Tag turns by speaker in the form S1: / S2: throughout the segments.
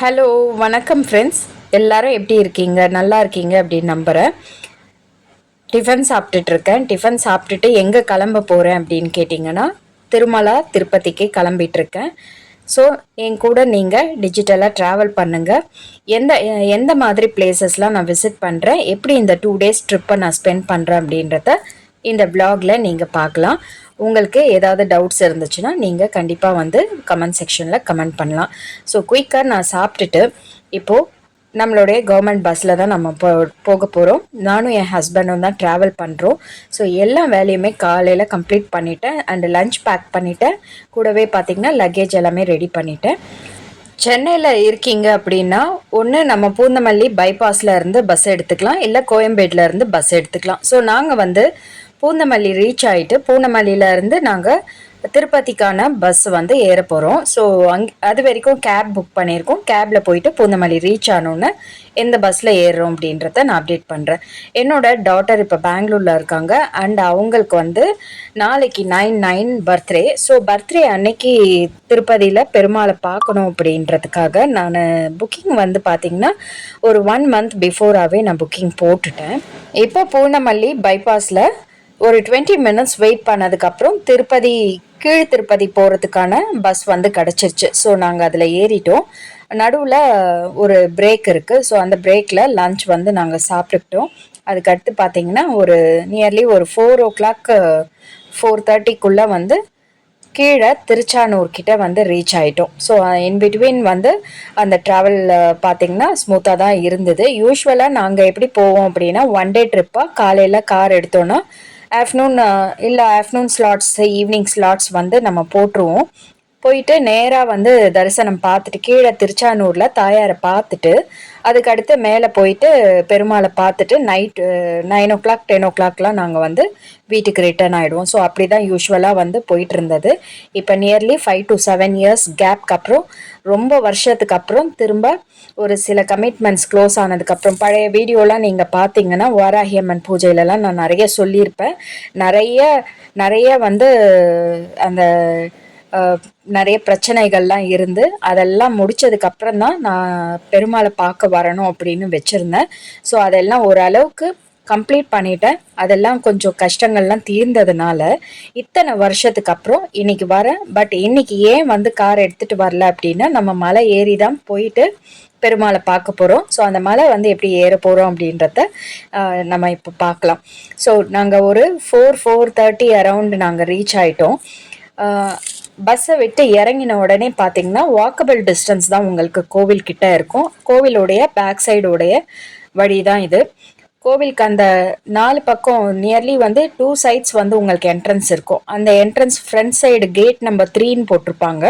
S1: Hello வணக்கம் friends எல்லாரும் எப்படி இருக்கீங்க? நல்லா இருக்கீங்க அப்படின்னு நம்புகிறேன் டிஃபன் சாப்பிட்டுட்ருக்கேன் டிஃபன் சாப்பிட்டுட்டு எங்கே கிளம்ப போகிறேன் அப்படின்னு கேட்டிங்கன்னா திருமலா திருப்பதிக்கு கிளம்பிகிட்ருக்கேன் ஸோ என் கூட நீங்கள் டிஜிட்டலாக ட்ராவல் பண்ணுங்கள் எந்த எந்த மாதிரி பிளேசஸ்லாம் நான் விசிட் பண்ணுறேன் எப்படி இந்த டூ டேஸ் ட்ரிப்பை நான் ஸ்பெண்ட் பண்ணுறேன் அப்படின்றத இந்த ப்ளாகில் நீங்கள் பார்க்கலாம். உங்களுக்கு ஏதாவது டவுட்ஸ் இருந்துச்சுன்னா நீங்கள் கண்டிப்பாக வந்து கமெண்ட் செக்ஷனில் கமெண்ட் பண்ணலாம். ஸோ குயிக்காக நான் சாப்பிட்டுட்டு இப்போது நம்மளுடைய கவர்மெண்ட் பஸ்ஸில் தான் நம்ம போ போக போகிறோம் நானும் என் ஹஸ்பண்டும் தான் ட்ராவல் பண்ணுறோம் ஸோ எல்லா வேலையுமே காலையில் கம்ப்ளீட் பண்ணிவிட்டேன் அண்ட் லஞ்ச் பேக் பண்ணிவிட்டேன் கூடவே பார்த்திங்கன்னா லக்கேஜ் எல்லாமே ரெடி பண்ணிட்டேன். சென்னையில் இருக்கீங்க அப்படின்னா ஒன்று நம்ம பூந்தமல்லி பைபாஸில் இருந்து பஸ் எடுத்துக்கலாம். இல்லை கோயம்பேட்டில் இருந்து பஸ் எடுத்துக்கலாம். ஸோ நாங்கள் வந்து பூந்தமல்லி ரீச் ஆகிட்டு பூந்தமல்லியிலேருந்து நாங்கள் திருப்பதிக்கான பஸ் வந்து ஏற போகிறோம் ஸோ அங் அது வரைக்கும் கேப் புக் பண்ணியிருக்கோம். கேபில் போயிட்டு பூந்தமல்லி ரீச் ஆனோன்னு எந்த பஸ்ஸில் ஏறுறோம் அப்படின்றத நான் அப்டேட் பண்ணுறேன் என்னோட டாட்டர் இப்போ பெங்களூரில் இருக்காங்க. அண்ட் அவங்களுக்கு வந்து நாளைக்கு nine nine birthday so birthday அன்னைக்கு திருப்பதியில் பெருமாளை பார்க்கணும் அப்படின்றதுக்காக நான் புக்கிங் வந்து பார்த்திங்கன்னா ஒரு ஒன் மந்த் பிஃபோராகவே நான் புக்கிங் போட்டுட்டேன். இப்போ பூந்தமல்லி பைபாஸில் ஒரு டுவெண்ட்டி மினிட்ஸ் வெயிட் பண்ணதுக்கப்புறம் திருப்பதி கீழ் திருப்பதி போகிறதுக்கான பஸ் வந்து கிடச்சிருச்சு. ஸோ நாங்கள் அதில் ஏறிட்டோம். நடுவில் ஒரு பிரேக் இருக்குது ஸோ அந்த பிரேக்கில் லஞ்ச் வந்து நாங்கள் சாப்பிட்டுக்கிட்டோம். அதுக்கடுத்து பார்த்தீங்கன்னா ஒரு நியர்லி ஒரு ஃபோர் ஓ கிளாக் ஃபோர் தேர்ட்டிக்குள்ளே வந்து கீழே திருச்சானூர் கிட்ட வந்து ரீச் ஆகிட்டோம் ஸோ இன் பிட்வீன் வந்து அந்த ட்ராவல் பார்த்தீங்கன்னா ஸ்மூத்தாக தான் இருந்தது. யூஸ்வலாக நாங்கள் எப்படி போவோம் அப்படின்னா ஒன் டே ட்ரிப்பாக காலையில் கார் எடுத்தோன்னா ஆஃப்டர்நூன் இல்லை ஆஃப்டர்நூன் ஸ்லாட்ஸ் ஈவினிங் ஸ்லாட்ஸ் வந்து நம்ம போட்டுருவோம். போயிட்டு நேராக வந்து தரிசனம் பார்த்துட்டு கீழே திருச்சானூரில் தாயாரை பார்த்துட்டு அதுக்கடுத்து மேலே போயிட்டு பெருமாளை பார்த்துட்டு night nine o'clock ten ஓ கிளாக்லாம் நாங்கள் வந்து வீட்டுக்கு ரிட்டர்ன் ஆகிடுவோம் ஸோ அப்படி தான் யூஸ்வலாக வந்து போயிட்டு இருந்தது. இப்போ nearly five to seven years கேப்க்கு அப்புறம் ரொம்ப வருஷத்துக்கு அப்புறம் திரும்ப ஒரு சில கமிட்மெண்ட்ஸ் க்ளோஸ் ஆனதுக்கப்புறம் பழைய வீடியோலாம் நீங்கள் பார்த்தீங்கன்னா வாராகியம்மன் பூஜையிலலாம் நான் நிறைய சொல்லியிருப்பேன். நிறைய நிறைய வந்து அந்த நிறைய பிரச்சனைகள்லாம் இருந்து அதெல்லாம் முடிச்சதுக்கு அப்புறம் தான் நான் பெருமாளை பார்க்க வரணும் அப்படின்னு வச்சுருந்தேன். ஸோ அதெல்லாம் ஓரளவுக்கு கம்ப்ளீட் பண்ணிட்டேன். அதெல்லாம் கொஞ்சம் கஷ்டங்கள்லாம் தீர்ந்ததுனால இத்தனை வருஷத்துக்கு அப்புறம் இன்னைக்கு வரேன். பட் இன்னைக்கு ஏன் வந்து கார் எடுத்துட்டு வரல அப்படின்னா நம்ம மலை ஏறி தான் போயிட்டு பெருமாளை பார்க்க போகிறோம் ஸோ அந்த மலை வந்து எப்படி ஏற போகிறோம் அப்படின்றத நம்ம இப்போ பார்க்கலாம். ஸோ நாங்கள் ஒரு ஃபோர் ஃபோர் தேர்ட்டி அரவுண்ட் நாங்கள் ரீச் ஆகிட்டோம் பஸ்ஸை விட்டு இறங்கின உடனே பார்த்தீங்கன்னா வாக்கபிள் டிஸ்டன்ஸ் தான் உங்களுக்கு கோவில் கிட்ட இருக்கும். கோவிலுடைய பேக் சைடுடைய வழி தான் இது. கோவிலுக்கு அந்த நாலு பக்கம் நியர்லி வந்து டூ சைட்ஸ் வந்து உங்களுக்கு என்ட்ரன்ஸ் இருக்கும். அந்த entrance front side gate number த்ரீன்னு போட்டிருப்பாங்க.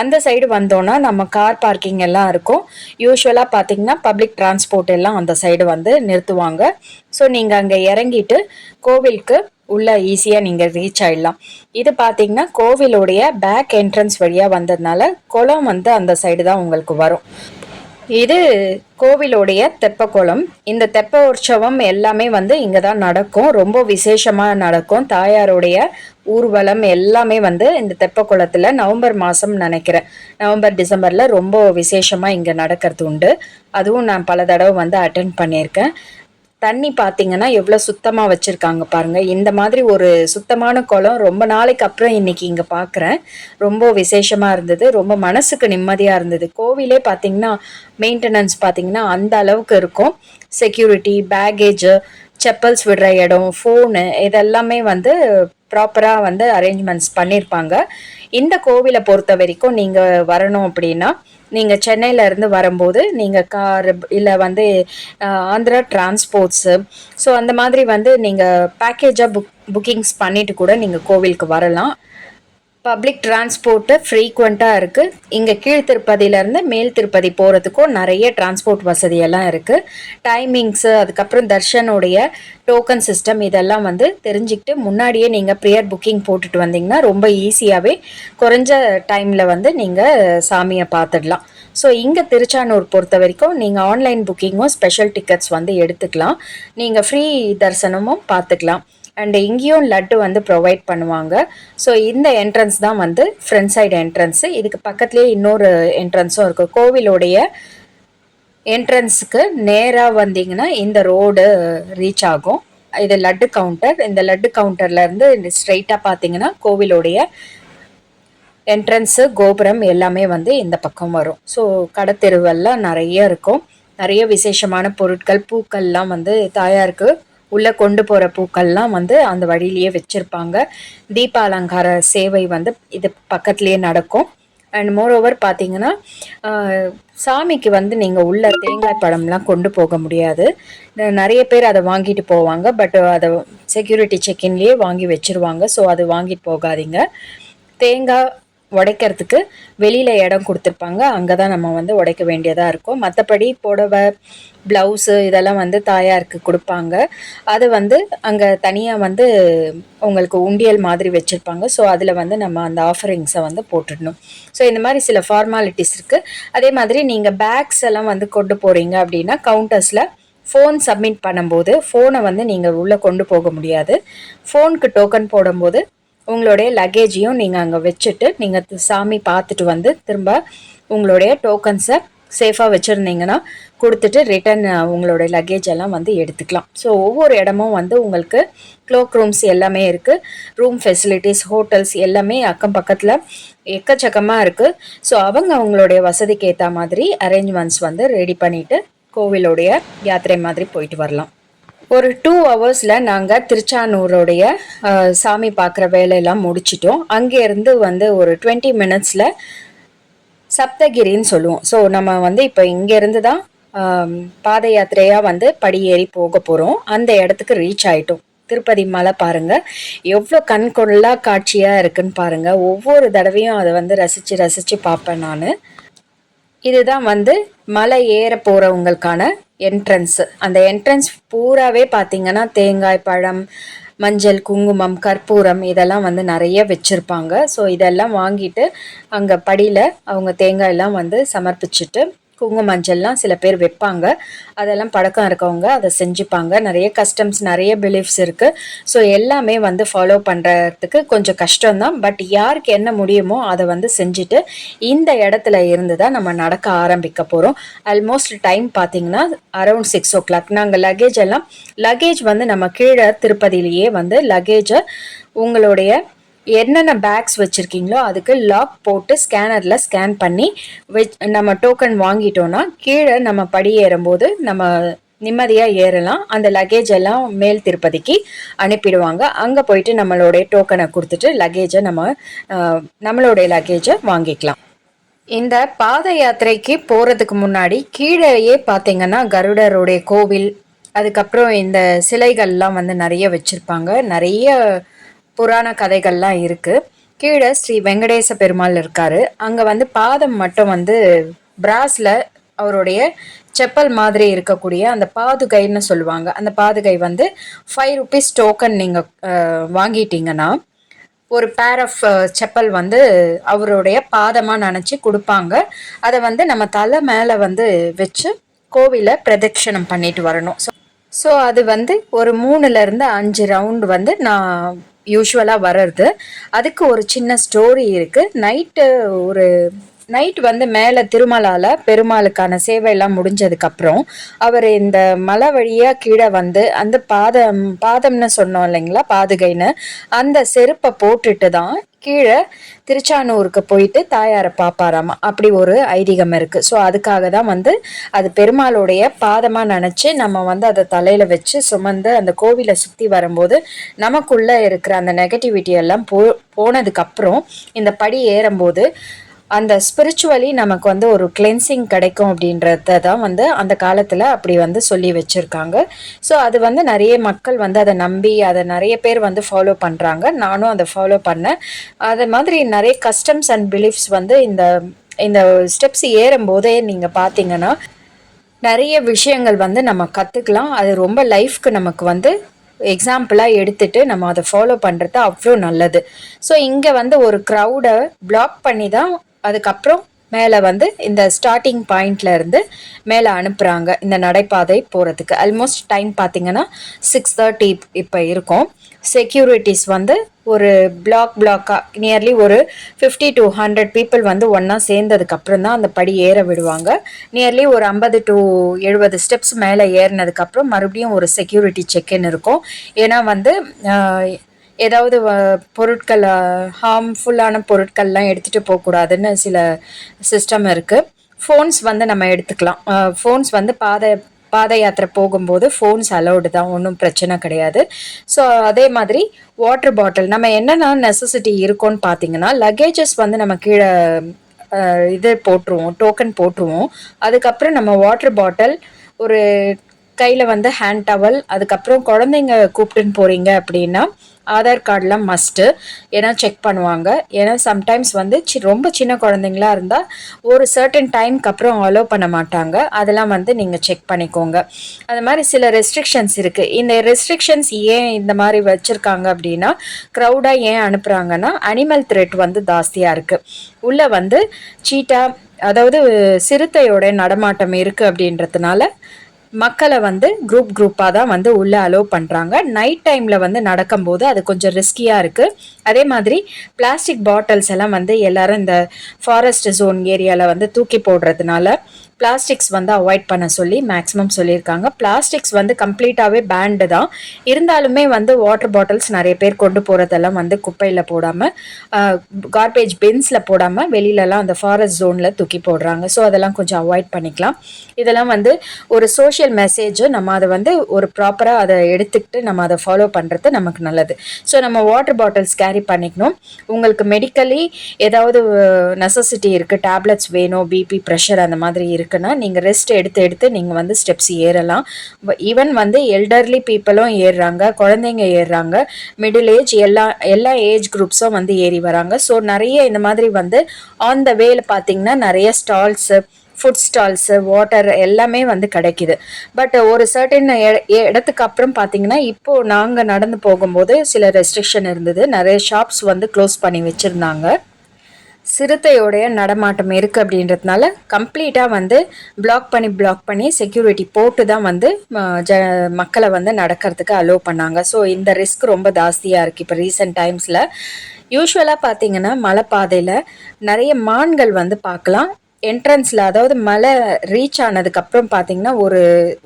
S1: அந்த சைடு வந்தோன்னா நம்ம கார் பார்க்கிங் எல்லாம் இருக்கும். யூஸ்வலாக பார்த்தீங்கன்னா பப்ளிக் டிரான்ஸ்போர்ட் எல்லாம் அந்த சைடு வந்து நிறுத்துவாங்க. ஸோ நீங்கள் அங்கே இறங்கிட்டு கோவிலுக்கு உள்ள ஈஸியாக நீங்கள் ரீச் ஆயிடலாம். இது பார்த்தீங்கன்னா கோவிலுடைய பேக் என்ட்ரன்ஸ் வழியாக வந்ததுனால குளம் வந்து அந்த சைடு தான் உங்களுக்கு வரும். இது கோவிலுடைய தெப்பக்குளம். இந்த தெப்ப உற்சவம் எல்லாமே வந்து இங்கே தான் நடக்கும். ரொம்ப விசேஷமாக நடக்கும். தாயாருடைய ஊர்வலம் எல்லாமே வந்து இந்த தெப்பக்குளத்தில் நவம்பர் மாதம் நினைக்கிறேன். நவம்பர் டிசம்பரில் ரொம்ப விசேஷமாக இங்கே நடக்கிறது உண்டு. அதுவும் நான் பல தடவை வந்து அட்டென்ட் பண்ணியிருக்கேன். தண்ணி பார்த்தீங்கன்னா எவ்வளோ சுத்தமாக வச்சுருக்காங்க பாருங்கள் இந்த மாதிரி ஒரு சுத்தமான குளம் ரொம்ப நாளைக்கு அப்புறம் இன்னைக்கு இங்கே பார்க்குறேன் ரொம்ப விசேஷமாக இருந்தது. ரொம்ப மனசுக்கு நிம்மதியாக இருந்தது. கோவிலே பார்த்தீங்கன்னா மெயின்டெனன்ஸ் பார்த்தீங்கன்னா அந்த அளவுக்கு இருக்கும். செக்யூரிட்டி பேகேஜு செப்பல்ஸ் விடுற இடம் ஃபோனு இதெல்லாமே வந்து ப்ராப்பராக வந்து அரேஞ்ச்மெண்ட்ஸ் பண்ணியிருப்பாங்க இந்த கோவிலை பொறுத்த வரைக்கும் நீங்கள் வரணும் அப்படின்னா நீங்கள் சென்னையில இருந்து வரும்போது நீங்கள் கார் இல்லை வந்து ஆந்திரா டிரான்ஸ்போர்ட்ஸு ஸோ அந்த மாதிரி வந்து நீங்கள் பேக்கேஜாக புக் புக்கிங்ஸ் பண்ணிட்டு கூட நீங்கள் கோவிலுக்கு வரலாம். பப்ளிக் டிரான்ஸ்போர்ட்டு ஃப்ரீக்வெண்ட்டாக இருக்குது இங்கே கீழ் திருப்பதியிலேருந்து மேல் திருப்பதி போகிறதுக்கும் நிறைய டிரான்ஸ்போர்ட் வசதியெல்லாம் இருக்குது டைமிங்ஸு அதுக்கப்புறம் தர்ஷனுடைய டோக்கன் சிஸ்டம் இதெல்லாம் வந்து தெரிஞ்சுக்கிட்டு முன்னாடியே நீங்கள் ப்ரேயர் புக்கிங் போட்டுட்டு வந்தீங்கன்னா ரொம்ப ஈஸியாகவே குறைஞ்ச டைமில் வந்து நீங்கள் சாமியை பார்த்துடலாம். ஸோ இங்கே திருச்சானூர் பொறுத்த வரைக்கும் நீங்கள் ஆன்லைன் புக்கிங்கும் ஸ்பெஷல் டிக்கெட்ஸ் வந்து எடுத்துக்கலாம். நீங்கள் ஃப்ரீ தரிசனமும் பார்த்துக்கலாம். அண்ட் இங்கேயும் லட்டு வந்து ப்ரொவைட் பண்ணுவாங்க. ஸோ இந்த என்ட்ரன்ஸ் தான் வந்து ஃப்ரண்ட் சைடு என்ட்ரன்ஸு இதுக்கு பக்கத்துலேயே இன்னொரு என்ட்ரன்ஸும் இருக்குது கோவிலுடைய என்ட்ரன்ஸுக்கு நேராக வந்தீங்கன்னா இந்த ரோடு ரீச் ஆகும். இது லட்டு கவுண்டர் இந்த லட்டு கவுண்டர்லேருந்து ஸ்ட்ரைட்டாக பார்த்தீங்கன்னா கோவிலுடைய என்ட்ரன்ஸு கோபுரம் எல்லாமே வந்து இந்த பக்கம் வரும். ஸோ கடத்தெருவெல்லாம் நிறைய இருக்கும். நிறைய விசேஷமான பொருட்கள் பூக்கள்லாம் வந்து தாயாருக்கு உள்ளே கொண்டு போகிற பூக்கள்லாம் வந்து அந்த வழியிலேயே வச்சுருப்பாங்க. தீப அலங்கார சேவை வந்து இது பக்கத்துலேயே நடக்கும். அண்ட் மோர் ஓவர் பார்த்தீங்கன்னா சாமிக்கு வந்து நீங்கள் உள்ள தேங்காய் பழம்லாம் கொண்டு போக முடியாது. நிறைய பேர் அதை வாங்கிட்டு போவாங்க. பட் அதை செக்யூரிட்டி செக்இன்லேயே வாங்கி வச்சுருவாங்க. ஸோ அது வாங்கிட்டு போகாதீங்க. தேங்காய் உடைக்கிறதுக்கு வெளியில் இடம் கொடுத்துருப்பாங்க. அங்கே தான் நம்ம வந்து உடைக்க வேண்டியதாக இருக்கும். மற்றபடி புடவை ப்ளவுஸு இதெல்லாம் வந்து தாயாருக்கு கொடுப்பாங்க. அது வந்து அங்கே தனியாக வந்து உங்களுக்கு உண்டியல் மாதிரி வச்சுருப்பாங்க. ஸோ அதில் வந்து நம்ம அந்த ஆஃபரிங்ஸை வந்து போட்டுடணும். ஸோ இந்த மாதிரி சில ஃபார்மாலிட்டிஸ் இருக்குது அதே மாதிரி நீங்கள் பேக்ஸ் எல்லாம் வந்து கொண்டு போகிறீங்க அப்படின்னா கவுண்டர்ஸில் ஃபோன் சப்மிட் பண்ணும்போது ஃபோனை வந்து நீங்கள் உள்ளே கொண்டு போக முடியாது. ஃபோனுக்கு டோக்கன் போடும்போது உங்களுடைய லக்கேஜையும் நீங்கள் அங்கே வச்சுட்டு நீங்கள் சாமி பார்த்துட்டு வந்து திரும்ப உங்களுடைய டோக்கன்ஸை சேஃபாக வச்சுருந்தீங்கன்னா கொடுத்துட்டு ரிட்டன் உங்களுடைய லக்கேஜ் எல்லாம் வந்து எடுத்துக்கலாம். ஸோ ஒவ்வொரு இடமும் வந்து உங்களுக்கு க்ளோக் ரூம்ஸ் எல்லாமே இருக்குது ரூம் ஃபெசிலிட்டிஸ் ஹோட்டல்ஸ் எல்லாமே அக்கம் பக்கத்தில் எக்கச்சக்கமாக இருக்குது ஸோ அவங்க அவங்களுடைய வசதிக்கு ஏற்ற மாதிரி அரேஞ்ச்மெண்ட்ஸ் வந்து ரெடி பண்ணிவிட்டு கோவிலுடைய யாத்திரை மாதிரி போயிட்டு வரலாம். ஒரு டூ ஹவர்ஸில் நாங்கள் திருச்சானூருடைய சாமி பார்க்குற வேலையெல்லாம் முடிச்சிட்டோம். அங்கேருந்து வந்து ஒரு டுவெண்ட்டி மினிட்ஸில் சப்தகிரின்னு சொல்லுவோம். ஸோ நம்ம வந்து இப்போ இங்கேருந்து தான் பாத யாத்திரையாக வந்து படியேறி போக போகிறோம் அந்த இடத்துக்கு ரீச் ஆகிட்டோம் திருப்பதி மலை பாருங்க. எவ்வளோ கண் கொள்ளா காட்சியாக இருக்குன்னு பாருங்கள் ஒவ்வொரு தடவையும் அதை வந்து ரசித்து ரசித்து பார்ப்பேன் நான். இதுதான் வந்து மலை ஏற போகிறவங்களுக்கான என்ட்ரன்ஸு அந்த என்ட்ரன்ஸ் பூராவே பார்த்தீங்கன்னா தேங்காய் பழம் மஞ்சள் குங்குமம் கற்பூரம் இதெல்லாம் வந்து நிறைய வச்சுருப்பாங்க. ஸோ இதெல்லாம் வாங்கிட்டு அங்கே படியில் அவங்க தேங்காயெல்லாம் வந்து சமர்ப்பிச்சுட்டு குங்கும மஞ்சள்லாம் சில பேர் வைப்பாங்க. அதெல்லாம் பழக்கம் இருக்கவங்க அதை செஞ்சுப்பாங்க. நிறைய கஸ்டம்ஸ் நிறைய பிலீஃப்ஸ் இருக்குது ஸோ எல்லாமே வந்து ஃபாலோ பண்ணுறதுக்கு கொஞ்சம் கஷ்டம்தான். பட் யாருக்கு என்ன முடியுமோ அதை வந்து செஞ்சுட்டு இந்த இடத்துல இருந்து தான் நம்ம நடக்க ஆரம்பிக்க போகிறோம் ஆல்மோஸ்ட் டைம் பார்த்தீங்கன்னா அரௌண்ட் சிக்ஸ் ஓ கிளாக் நாங்கள் லக்கேஜ் எல்லாம் லக்கேஜ் வந்து நம்ம கீழே திருப்பதியிலேயே வந்து லக்கேஜை உங்களுடைய என்னென்ன பேக்ஸ் வச்சுருக்கீங்களோ அதுக்கு லாக் போட்டு ஸ்கேனரில் ஸ்கேன் பண்ணி வெச் நம்ம டோக்கன் வாங்கிட்டோன்னா கீழே நம்ம படி ஏறும்போது நம்ம நிம்மதியாக ஏறலாம். அந்த லக்கேஜ் எல்லாம் மேல் திருப்பதிக்கு அனுப்பிடுவாங்க. அங்கே போயிட்டு நம்மளுடைய டோக்கனை கொடுத்துட்டு லக்கேஜை நம்ம நம்மளுடைய லக்கேஜை வாங்கிக்கலாம். இந்த பாத யாத்திரைக்கு போகிறதுக்கு முன்னாடி கீழேயே பார்த்தீங்கன்னா கருடருடைய கோவில் அதுக்கப்புறம் இந்த சிலைகள்லாம் வந்து நிறைய வச்சுருப்பாங்க. நிறைய புராண கதைகள்லாம் இருக்குது கீழே ஸ்ரீ வெங்கடேச பெருமாள் இருக்காரு. அங்கே வந்து பாதம் மட்டும் வந்து பிராஸில் அவருடைய செப்பல் மாதிரி இருக்கக்கூடிய அந்த பாதுகைன்னு சொல்லுவாங்க. அந்த பாதுகை வந்து ஃபைவ் ருபீஸ் டோக்கன் நீங்கள் வாங்கிட்டீங்கன்னா ஒரு பேர் ஆஃப் செப்பல் வந்து அவருடைய பாதமாக நினச்சி கொடுப்பாங்க. அதை வந்து நம்ம தலை மேலே வந்து வச்சு கோவிலை பிரதட்சணம் பண்ணிட்டு வரணும். ஸோ ஸோ அது வந்து ஒரு மூணுலேருந்து அஞ்சு ரவுண்டு வந்து நான் யூஸ்வலாக வர்றது. அதுக்கு ஒரு சின்ன ஸ்டோரி இருக்குது நைட்டு ஒரு நைட் வந்து மேலே திருமலால பெருமாளுக்கான சேவையெல்லாம் முடிஞ்சதுக்கப்புறம் அவர் இந்த மலை வழியாக கீழே வந்து அந்த பாதம் பாதம்னு சொன்னோம் இல்லைங்களா? பாதுகைன்னு. அந்த செருப்பை போட்டுட்டு தான் கீழே திருச்சானூருக்கு போயிட்டு தாயாரை பார்ப்பாராமா அப்படி ஒரு ஐதீகம் இருக்குது ஸோ அதுக்காக தான் வந்து அது பெருமாளுடைய பாதமாக நினச்சி நம்ம வந்து அதை தலையில் வச்சு சுமந்து அந்த கோவிலை சுற்றி வரும்போது நமக்குள்ளே இருக்கிற அந்த நெகட்டிவிட்டி எல்லாம் போ போனதுக்கப்புறம் இந்த படி ஏறும்போது அந்த ஸ்பிரிச்சுவலி நமக்கு வந்து ஒரு கிளென்சிங் கிடைக்கும் அப்படின்றத தான் வந்து அந்த காலத்தில் அப்படி வந்து சொல்லி வச்சுருக்காங்க. ஸோ அது வந்து நிறைய மக்கள் வந்து அதை நம்பி அதை நிறைய பேர் வந்து ஃபாலோ பண்ணுறாங்க நானும் அதை ஃபாலோ பண்ணேன். அது மாதிரி நிறைய கஸ்டம்ஸ் அண்ட் பிலீஃப்ஸ் வந்து இந்த இந்த ஸ்டெப்ஸ் ஏறும்போதே நீங்கள் பார்த்தீங்கன்னா நிறைய விஷயங்கள் வந்து நம்ம கற்றுக்கலாம் அது ரொம்ப லைஃப்க்கு நமக்கு வந்து எக்ஸாம்பிளாக எடுத்துட்டு நம்ம அதை ஃபாலோ பண்ணுறது அவ்வளோ நல்லது. ஸோ இங்கே வந்து ஒரு க்ரௌடை பிளாக் பண்ணி தான் அதுக்கப்புறம் மேலே வந்து இந்த ஸ்டார்டிங் பாயிண்ட்லேருந்து மேலே அனுப்புகிறாங்க இந்த நடைபாதை போகிறதுக்கு ஆல்மோஸ்ட் டைம் பார்த்தீங்கன்னா சிக்ஸ் தேர்ட்டி இப்போ இருக்கும். செக்யூரிட்டிஸ் வந்து ஒரு பிளாக் பிளாக்காக நியர்லி ஒரு ஃபிஃப்டி டு ஹண்ட்ரட் பீப்புள் வந்து ஒன்றா சேர்ந்ததுக்கப்புறம் தான் அந்த படி ஏற விடுவாங்க. நியர்லி ஒரு ஐம்பது டு எழுபது ஸ்டெப்ஸ் மேலே ஏறினதுக்கப்புறம் மறுபடியும் ஒரு செக்யூரிட்டி செக்இன் இருக்கும். ஏன்னா வந்து ஏதாவது வ- பொருட்கள் ஹார்ம்ஃபுல்லான பொருட்கள்லாம் எடுத்துகிட்டு போகக்கூடாதுன்னு சில சிஸ்டம் இருக்குது ஃபோன்ஸ் வந்து நம்ம எடுத்துக்கலாம். ஃபோன்ஸ் வந்து பாதை பாத யாத்திரை போகும்போது ஃபோன்ஸ் அலௌடு தான். ஒன்றும் பிரச்சனை கிடையாது. ஸோ அதே மாதிரி வாட்டர் பாட்டில் நம்ம என்னென்ன நெசசிட்டி இருக்கும்னு பார்த்தீங்கன்னா லக்கேஜஸ் வந்து நம்ம கீழே இது போட்டுருவோம் டோக்கன் போட்டுருவோம். அதுக்கப்புறம் நம்ம வாட்டர் பாட்டில் ஒரு கையில் வந்து ஹேண்ட் டவல் அதுக்கப்புறம் குழந்தைங்க கூப்பிட்டுன்னு போகிறீங்க அப்படின்னா ஆதார் கார்டெலாம் மஸ்ட்டு ஏன்னா செக் பண்ணுவாங்க. ஏன்னா சம்டைம்ஸ் வந்து சி ரொம்ப சின்ன குழந்தைங்களா இருந்தால் ஒரு சர்டன் டைம்க்கு அப்புறம் அலோவ் பண்ண மாட்டாங்க. அதெல்லாம் வந்து நீங்கள் செக் பண்ணிக்கோங்க. அது மாதிரி சில ரெஸ்ட்ரிக்ஷன்ஸ் இருக்குது இந்த ரெஸ்ட்ரிக்ஷன்ஸ் ஏன் இந்த மாதிரி வச்சுருக்காங்க அப்படின்னா க்ரௌடாக ஏன் அனுப்புகிறாங்கன்னா அனிமல் த்ரெட் வந்து ஜாஸ்தியாக இருக்குது உள்ளே வந்து சீட்டா அதாவது சிறுத்தையோட நடமாட்டம் இருக்குது அப்படின்றதுனால மக்களை வந்து குரூப் குரூப்பாக தான் வந்து உள்ளே அலோவ் பண்ணுறாங்க நைட் டைமில் வந்து நடக்கும்போது அது கொஞ்சம் ரிஸ்கியாக இருக்குது அதே மாதிரி பிளாஸ்டிக் பாட்டில்ஸ் எல்லாம் வந்து எல்லாரும் இந்த ஃபாரஸ்ட் ஜோன் ஏரியாவில் வந்து தூக்கி போடுறதுனால பிளாஸ்டிக்ஸ் வந்து அவாய்ட் பண்ண சொல்லி மேக்ஸிமம் சொல்லியிருக்காங்க. பிளாஸ்டிக்ஸ் வந்து கம்ப்ளீட்டாகவே பேண்டு தான். இருந்தாலுமே வந்து வாட்டர் பாட்டில்ஸ் நிறைய பேர் கொண்டு போகிறதெல்லாம் வந்து குப்பையில் போடாமல் கார்பேஜ் பின்ஸில் போடாமல் வெளியிலலாம் அந்த ஃபாரஸ்ட் ஜோனில் தூக்கி போடுறாங்க. ஸோ அதெல்லாம் கொஞ்சம் அவாய்ட் பண்ணிக்கலாம். இதெல்லாம் வந்து ஒரு சோஷியல் மெசேஜு நம்ம அதை வந்து ஒரு ப்ராப்பராக அதை எடுத்துக்கிட்டு நம்ம அதை ஃபாலோ பண்ணுறது நமக்கு நல்லது. ஸோ நம்ம வாட்டர் பாட்டில்ஸ் கேரி பண்ணிக்கணும். உங்களுக்கு மெடிக்கலி ஏதாவது நெசசிட்டி இருக்குது டேப்லெட்ஸ் வேணும் பிபி ப்ரெஷர் அந்த மாதிரி இருக்குது இருக்குன்னா நீங்கள் ரெஸ்ட் எடுத்து எடுத்து நீங்கள் வந்து ஸ்டெப்ஸ் ஏறலாம். ஈவன் வந்து எல்டர்லி பீப்புளும் ஏறுறாங்க குழந்தைங்க ஏறுறாங்க மிடில் ஏஜ் எல்லா எல்லா ஏஜ் குரூப்ஸும் வந்து ஏறி வராங்க. ஸோ நிறைய இந்த மாதிரி வந்து ஆன் த வேல பார்த்தீங்கன்னா நிறைய ஸ்டால்ஸு ஃபுட் ஸ்டால்ஸு வாட்டர் எல்லாமே வந்து கிடைக்குது. பட் ஒரு சர்டன் இடத்துக்கு அப்புறம் பார்த்தீங்கன்னா இப்போது நாங்கள் நடந்து போகும்போது சில ரெஸ்ட்ரிக்ஷன் இருந்தது. நிறைய ஷாப்ஸ் வந்து க்ளோஸ் பண்ணி வச்சுருந்தாங்க. சிறுத்தையோடைய நடமாட்டம் இருக்குது அப்படின்றதுனால கம்ப்ளீட்டாக வந்து பிளாக் பண்ணி பிளாக் பண்ணி செக்யூரிட்டி போட்டு தான் வந்து ம, ஜ மக்களை வந்து நடக்கிறதுக்கு அலோவ் பண்ணாங்க. ஸோ இந்த ரிஸ்க் ரொம்ப ஜாஸ்தியாக இருக்குது இப்போ ரீசெண்ட் டைம்ஸில் யூஸ்வலாக பார்த்தீங்கன்னா மலைப்பாதையில் நிறைய மான்கள் வந்து பார்க்கலாம். என்ட்ரன்ஸில் அதாவது மலை ரீச் ஆனதுக்கப்புறம் பார்த்தீங்கன்னா ஒரு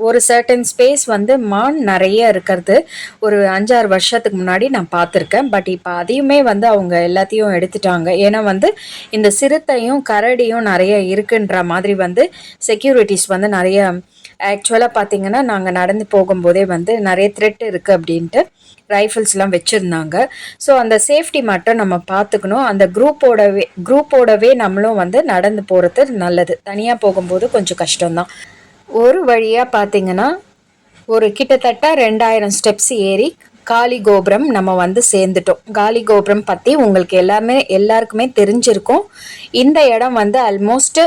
S1: ஒரு சர்டன் ஸ்பேஸ் வந்து மான் நிறைய இருக்கிறது. ஒரு அஞ்சாறு வருஷத்துக்கு முன்னாடி நான் பார்த்துருக்கேன் பட் இப்போ அதையுமே வந்து அவங்க எல்லாத்தையும் எடுத்துட்டாங்க. ஏன்னா வந்து இந்த சிறுத்தையும் கரடியும் நிறைய இருக்குன்ற மாதிரி வந்து செக்யூரிட்டிஸ் வந்து நிறைய ஆக்சுவலாக பார்த்திங்கன்னா நாங்கள் நடந்து போகும்போதே வந்து நிறைய த்ரெட் இருக்குது அப்படின்ட்டு ரைஃபிள்ஸ்லாம் வச்சுருந்தாங்க. ஸோ அந்த சேஃப்டி மட்டும் நம்ம பார்த்துக்கணும் அந்த குரூப்போடவே குரூப்போடவே நம்மளும் வந்து நடந்து போகிறது நல்லது. தனியாக போகும்போது கொஞ்சம் கஷ்டம்தான். ஒரு வழியாக பார்த்தீங்கன்னா ஒரு கிட்டத்தட்ட ரெண்டாயிரம் ஸ்டெப்ஸ் ஏறி காளி கோபுரம் நம்ம வந்து சேர்ந்துட்டோம். காளி கோபுரம் பற்றி உங்களுக்கு எல்லாமே எல்லாருக்குமே தெரிஞ்சிருக்கும். இந்த இடம் வந்து ஆல்மோஸ்ட்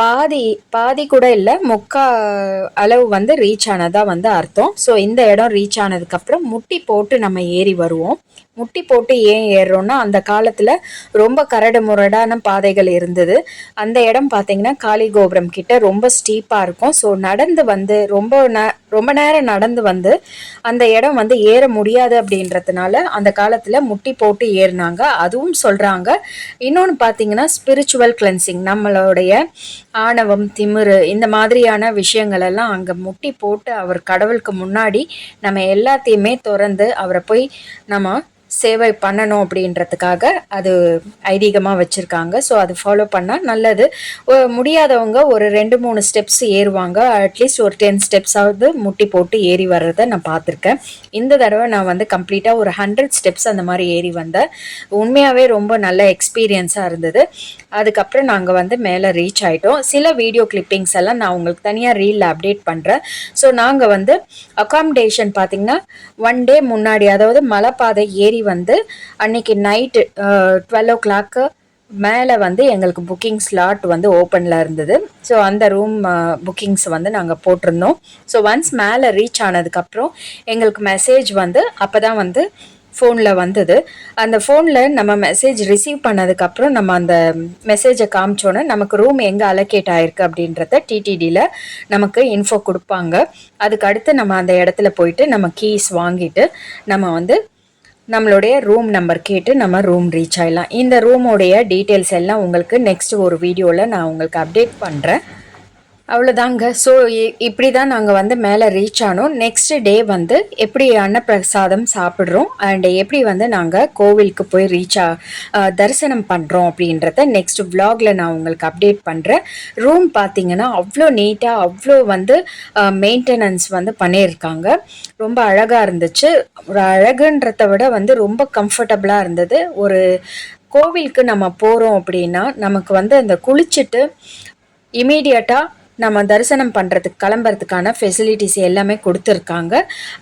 S1: பாதி பாதி கூட இல்லை முக்கா அளவு வந்து ரீச் ஆனதாக வந்து அர்த்தம். ஸோ இந்த இடம் ரீச் ஆனதுக்கப்புறம் முட்டி போட்டு நம்ம ஏறி வருவோம். முட்டி போட்டு ஏன் ஏறுறோன்னா அந்த காலத்தில் ரொம்ப கரடு முரடான பாதைகள் இருந்தது. அந்த இடம் பார்த்தீங்கன்னா காளி கோபுரம் கிட்ட ரொம்ப ஸ்டீப்பாக இருக்கும். ஸோ நடந்து வந்து ரொம்ப நே ரொம்ப நேரம் நடந்து வந்து அந்த இடம் வந்து ஏற முடியாது அப்படின்றதுனால அந்த காலத்தில் முட்டி போட்டு ஏறினாங்க. அதுவும் சொல்கிறாங்க இன்னொன்று பார்த்தீங்கன்னா ஸ்பிரிச்சுவல் கிளென்சிங் நம்மளுடைய ஆணவம் திமிரு இந்த மாதிரியான விஷயங்களெல்லாம் அங்கே முட்டி போட்டு அவர் கடவுளுக்கு முன்னாடி நம்ம எல்லாத்தையுமே திறந்து அவரை போய் நம்ம சேவை பண்ணணும் அப்படின்றதுக்காக அது ஐதீகமாக வச்சுருக்காங்க. ஸோ அது ஃபாலோ பண்ணால் நல்லது. முடியாதவங்க ஒரு ரெண்டு மூணு ஸ்டெப்ஸ் ஏறுவாங்க. அட்லீஸ்ட் ஒரு டென் ஸ்டெப்ஸாவது முட்டி போட்டு ஏறி வர்றதை நான் பார்த்துருக்கேன். இந்த தடவை நான் வந்து கம்ப்ளீட்டாக ஒரு ஹண்ட்ரட் ஸ்டெப்ஸ் அந்த மாதிரி ஏறி வந்தேன். உண்மையாகவே ரொம்ப நல்ல எக்ஸ்பீரியன்ஸாக இருந்தது. அதுக்கப்புறம் நாங்கள் வந்து மேலே ரீச் ஆகிட்டோம் சில வீடியோ கிளிப்பிங்ஸ் எல்லாம் நான் உங்களுக்கு தனியாக ரீலில் அப்டேட் பண்ணுறேன் ஸோ நாங்கள் வந்து அகாமடேஷன் பார்த்திங்கன்னா ஒன் டே முன்னாடி அதாவது மலைப்பாதை ஏறி வந்து அன்னைக்கு நைட்டு டுவெல் ஓ கிளாக்கு மேலே வந்து எங்களுக்கு புக்கிங் ஸ்லாட் வந்து ஓப்பனில் இருந்தது. ஸோ அந்த ரூம் புக்கிங்ஸ் வந்து நாங்கள் போட்டிருந்தோம். ஸோ ஒன்ஸ் மேலே ரீச் ஆனதுக்கப்புறம் எங்களுக்கு மெசேஜ் வந்து அப்போ தான் வந்து ஃபோனில் வந்தது. அந்த ஃபோனில் நம்ம மெசேஜ் ரிசீவ் பண்ணதுக்கப்புறம் நம்ம அந்த மெசேஜை காமிச்சோன்னே நமக்கு ரூம் எங்கே அலோகேட் ஆயிருக்கு அப்படின்றத டிடிடியில் நமக்கு இன்ஃபோ கொடுப்பாங்க. அதுக்கு அடுத்து நம்ம அந்த இடத்துல போயிட்டு நம்ம கீஸ் வாங்கிட்டு நம்ம வந்து நம்மளுடைய ரூம் நம்பர் கேட்டு நம்ம ரூம் ரீச் ஆகிடலாம் இந்த ரூமோடைய டீட்டெயில்ஸ் எல்லாம் உங்களுக்கு நெக்ஸ்ட் ஒரு வீடியோவில் நான் உங்களுக்கு அப்டேட் பண்ணுறேன் அவ்வளோதாங்க ஸோ இப்படி தான் நாங்கள் வந்து மேலே ரீச் ஆனோம். நெக்ஸ்ட் டே வந்து எப்படி அன்னப்பிரசாதம் சாப்பிட்றோம்? அண்ட் எப்படி வந்து நாங்கள் கோவிலுக்கு போய் ரீச் ஆ தரிசனம் பண்ணுறோம் அப்படின்றத நெக்ஸ்ட் விலாகில் நான் உங்களுக்கு அப்டேட் பண்ணுறேன் ரூம் பார்த்தீங்கன்னா அவ்வளோ நீட்டாக அவ்வளோ வந்து மெயின்டெனன்ஸ் வந்து பண்ணியிருக்காங்க. ரொம்ப அழகாக இருந்துச்சு. ஒரு அழகுன்றத விட வந்து ரொம்ப கம்ஃபர்டபுளாக இருந்தது. ஒரு கோவிலுக்கு நம்ம போகிறோம் அப்படின்னா நமக்கு வந்து அந்த குளிச்சுட்டு இமீடியட்டாக நம்ம தரிசனம் பண்ணுறதுக்கு கிளம்புறதுக்கான ஃபெசிலிட்டிஸ் எல்லாமே கொடுத்துருக்காங்க.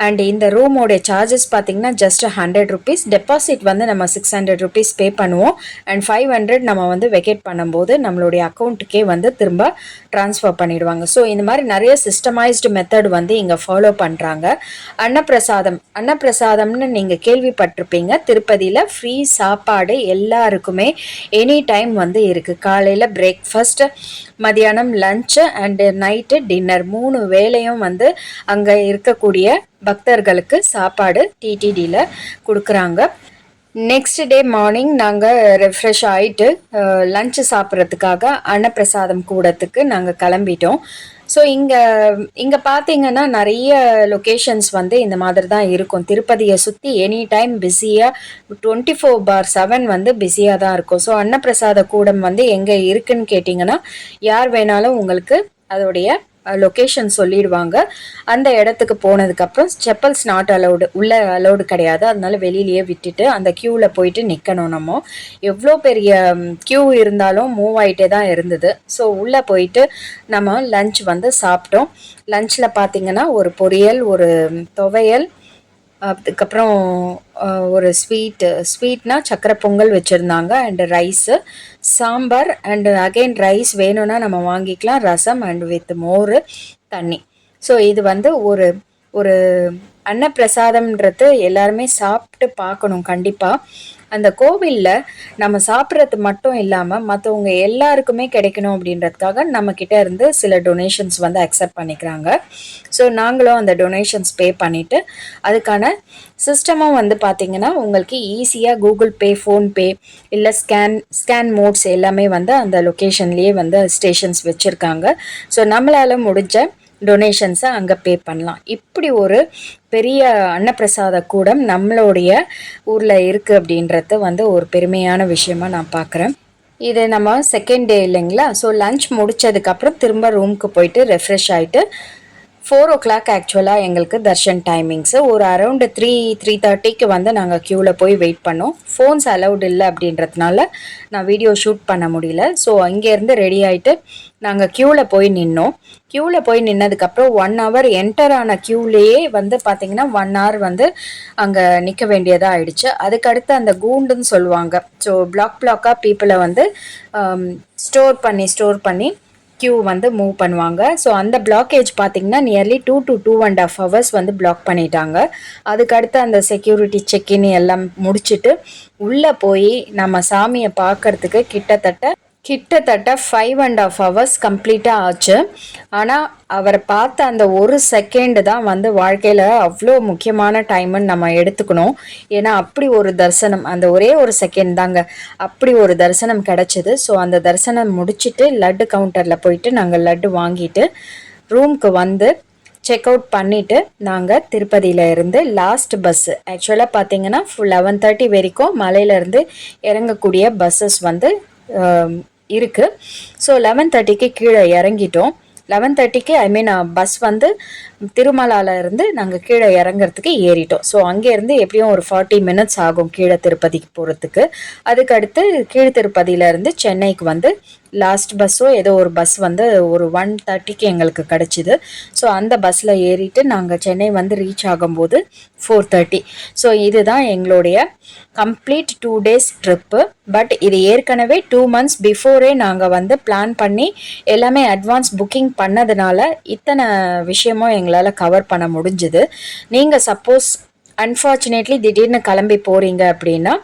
S1: அண்ட் இந்த ரூமோடைய சார்ஜஸ் பார்த்திங்கன்னா ஜஸ்ட் ஹண்ட்ரட் ருபீஸ் டெபாசிட் வந்து நம்ம சிக்ஸ் ஹண்ட்ரட் ருபீஸ் பே பண்ணுவோம். அண்ட் ஃபைவ் ஹண்ட்ரட் நம்ம வந்து வெக்கேட் பண்ணும்போது நம்மளுடைய அக்கௌண்ட்டுக்கே வந்து திரும்ப ட்ரான்ஸ்ஃபர் பண்ணிடுவாங்க. ஸோ இந்த மாதிரி நிறைய சிஸ்டமைஸ்டு மெத்தட் வந்து இங்கே ஃபாலோ பண்ணுறாங்க அன்னப்பிரசாதம். அன்னப்பிரசாதம்னு நீங்கள் கேள்விப்பட்டிருப்பீங்க. திருப்பதியில் ஃப்ரீ சாப்பாடு எல்லாருக்குமே எனி டைம் வந்து இருக்குது காலையில் பிரேக்ஃபாஸ்ட் மதியானம் லஞ்சு அண்டு நைட்டு டின்னர் மூணு வேலையும் வந்து அங்கே இருக்கக்கூடிய பக்தர்களுக்கு சாப்பாடு டிடிடியில் கொடுக்குறாங்க. நெக்ஸ்ட் டே மார்னிங் நாங்கள் ரெஃப்ரெஷ் ஆகிட்டு லஞ்சு சாப்பிட்றதுக்காக அன்னப்பிரசாதம் கூடத்துக்கு நாங்கள் கிளம்பிட்டோம். ஸோ இங்கே இங்கே பார்த்தீங்கன்னா நிறைய லொக்கேஷன்ஸ் வந்து இந்த மாதிரி தான் இருக்கும். திருப்பதியை சுற்றி எனி டைம் பிஸியாக டுவெண்ட்டி ஃபோர் பார் செவன் வந்து பிஸியாக தான் இருக்கும். ஸோ அன்னப்பிரசாத கூடம் வந்து எங்கே இருக்குன்னு கேட்டிங்கன்னா யார் வேணாலும் உங்களுக்கு அதோடைய லொக்கேஷன் சொல்லிடுவாங்க. அந்த இடத்துக்கு போனதுக்கப்புறம் செப்பல்ஸ் நாட் அலௌடு உள்ளே அலௌடு கிடையாது. அதனால வெளியிலேயே விட்டுட்டு அந்த க்யூவில் போயிட்டு நிற்கணும் நம்ம. எவ்வளோ பெரிய க்யூ இருந்தாலும் மூவ் ஆகிட்டே தான் இருந்தது. ஸோ உள்ளே போயிட்டு நம்ம லஞ்ச் வந்து சாப்பிட்டோம். லஞ்சில் பார்த்திங்கன்னா ஒரு பொரியல் ஒரு துவையல் அதுக்கப்புறம் ஒரு ஸ்வீட்டு ஸ்வீட்னா சக்கரை பொங்கல் வச்சுருந்தாங்க and rice sambar and again rice வேணும்னா நம்ம வாங்கிக்கலாம். ரசம் அண்டு வித் மோர் தண்ணி. ஸோ இது வந்து ஒரு ஒரு அன்னப்பிரசாதம்ன்றது எல்லாருமே சாப்பிட்டு பார்க்கணும் கண்டிப்பாக அந்த கோவிலில் நம்ம சாப்பிட்றது மட்டும் இல்லாமல் மற்றவங்க எல்லாருக்குமே கிடைக்கணும் அப்படின்றதுக்காக நம்மக்கிட்ட இருந்து சில டொனேஷன்ஸ் வந்து அக்செப்ட் பண்ணிக்கிறாங்க. ஸோ நாங்களும் அந்த டொனேஷன்ஸ் பே பண்ணிவிட்டு அதுக்கான சிஸ்டமும் வந்து பார்த்திங்கன்னா உங்களுக்கு ஈஸியாக கூகுள் பே ஃபோன்பே இல்லை ஸ்கேன் ஸ்கேன் மோட்ஸ் எல்லாமே வந்து அந்த லொக்கேஷன்லேயே வந்து ஸ்டேஷன்ஸ் வச்சுருக்காங்க. ஸோ நம்மளால் முடிஞ்ச டொனேஷன்ஸை அங்கே பே பண்ணலாம். இப்படி ஒரு பெரிய அன்னப்பிரசாத கூடம் நம்மளுடைய ஊரில் இருக்குது அப்படின்றது வந்து ஒரு பெருமையான விஷயமா நான் பார்க்குறேன் இது நம்ம செகண்ட் டே இல்லைங்களா? ஸோ லஞ்ச் முடித்ததுக்கப்புறம் திரும்ப ரூமுக்கு போயிட்டு ரெஃப்ரெஷ் ஆகிட்டு ஃபோர் ஓ கிளாக் ஆக்சுவலாக எங்களுக்கு தர்ஷன் டைமிங்ஸு ஒரு அரௌண்டு த்ரீ த்ரீ தேர்ட்டிக்கு வந்து நாங்கள் க்யூவில் போய் வெயிட் பண்ணோம். ஃபோன்ஸ் அலௌட் இல்லை அப்படின்றதுனால நான் வீடியோ ஷூட் பண்ண முடியல. ஸோ அங்கேருந்து ரெடி ஆகிட்டு நாங்கள் க்யூவில் போய் நின்னோம். க்யூவில் போய் நின்னதுக்கப்புறம் ஒன் ஹவர் என்டர் ஆன க்யூலேயே வந்து பார்த்திங்கன்னா ஒன் ஹவர் வந்து அங்கே நிற்க வேண்டியதாக ஆயிடுச்சு. அதுக்கடுத்து அந்த கூண்டுன்னு சொல்லுவாங்க. ஸோ பிளாக் பிளாக்காக பீப்புளை வந்து um, ஸ்டோர் பண்ணி ஸ்டோர் பண்ணி கியூ வந்து மூவ் பண்ணுவாங்க. ஸோ அந்த பிளாக்கேஜ் பார்த்தீங்கன்னா nearly two to two and half hours வந்து பிளாக் பண்ணிட்டாங்க. அதுக்கடுத்து அந்த செக்யூரிட்டி செக்இன் எல்லாம் முடிச்சுட்டு உள்ளே போய் நம்ம சாமியை பார்க்கறதுக்கு கிட்டத்தட்ட கிட்டத்தட்ட ஃபைவ் அண்ட் ஆஃப் ஹவர்ஸ் கம்ப்ளீட்டாக ஆச்சு. ஆனால் அவரை பார்த்த அந்த ஒரு செகண்டு தான் வந்து வாழ்க்கையில் அவ்வளோ முக்கியமான டைமுன்னு நம்ம எடுத்துக்கணும். ஏன்னா அப்படி ஒரு தரிசனம் அந்த ஒரே ஒரு செகண்ட் தாங்க. அப்படி ஒரு தரிசனம் கிடச்சிது. ஸோ அந்த தரிசனம் முடிச்சுட்டு லட்டு கவுண்டரில் போயிட்டு நாங்கள் லட்டு வாங்கிட்டு ரூம்க்கு வந்து செக் அவுட் பண்ணிவிட்டு நாங்கள் திருப்பதியில் இருந்து லாஸ்ட் பஸ்ஸு ஆக்சுவலாக பார்த்தீங்கன்னா ஃபுல் லெவன் தேர்ட்டி வரைக்கும் மலையிலேருந்து இறங்கக்கூடிய பஸ்ஸஸ் வந்து இருக்குது ஸோ லெவன் தேர்ட்டிக்கு கீழே இறங்கிட்டோம். லெவன் தேர்ட்டிக்கு ஐ மீன் பஸ் வந்து திருமலால இருந்து நாங்கள் கீழே இறங்குறதுக்கு ஏறிட்டோம். ஸோ அங்கேருந்து எப்படியும் ஒரு ஃபார்ட்டி மினிட்ஸ் ஆகும் கீழே திருப்பதிக்கு போகிறதுக்கு அதுக்கடுத்து கீழ் திருப்பதியிலேருந்து சென்னைக்கு வந்து லாஸ்ட் பஸ்ஸோ ஏதோ ஒரு பஸ் வந்து ஒரு ஒன் தேர்ட்டிக்கு எங்களுக்கு கிடச்சிது. ஸோ அந்த பஸ்ஸில் ஏறிட்டு நாங்கள் சென்னை வந்து ரீச் ஆகும்போது ஃபோர் தேர்ட்டி ஸோ இதுதான் எங்களுடைய complete two days trip but இது ஏற்கனவே டூ மந்த்ஸ் பிஃபோரே நாங்கள் வந்து பிளான் பண்ணி எல்லாமே அட்வான்ஸ் புக்கிங் பண்ணதுனால இத்தனை விஷயமும் எங்களால் கவர் பண்ண முடிஞ்சுது. நீங்கள் சப்போஸ் அன்ஃபார்ச்சுனேட்லி திடீர்னு கிளம்பி போகிறீங்க அப்படின்னா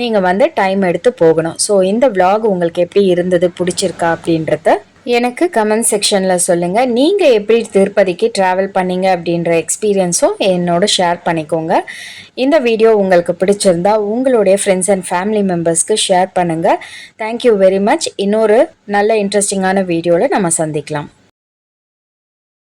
S1: நீங்கள் வந்து டைம் எடுத்து போகணும். ஸோ இந்த விலாக் உங்களுக்கு எப்படி இருந்தது பிடிச்சிருக்கா அப்படின்றத எனக்கு கமெண்ட் செக்ஷனில் சொல்லுங்கள் நீங்கள் எப்படி திருப்பதிக்கு ட்ராவல் பண்ணீங்க அப்படின்ற எக்ஸ்பீரியன்ஸும் என்னோட ஷேர் பண்ணிக்கோங்க. இந்த வீடியோ உங்களுக்கு பிடிச்சிருந்தா உங்களுடைய ஃப்ரெண்ட்ஸ் அண்ட் ஃபேமிலி மெம்பர்ஸ்க்கு ஷேர் பண்ணுங்கள் தேங்க்யூ வெரி மச் இன்னொரு நல்ல இன்ட்ரெஸ்டிங்கான வீடியோவில் நம்ம சந்திக்கலாம்.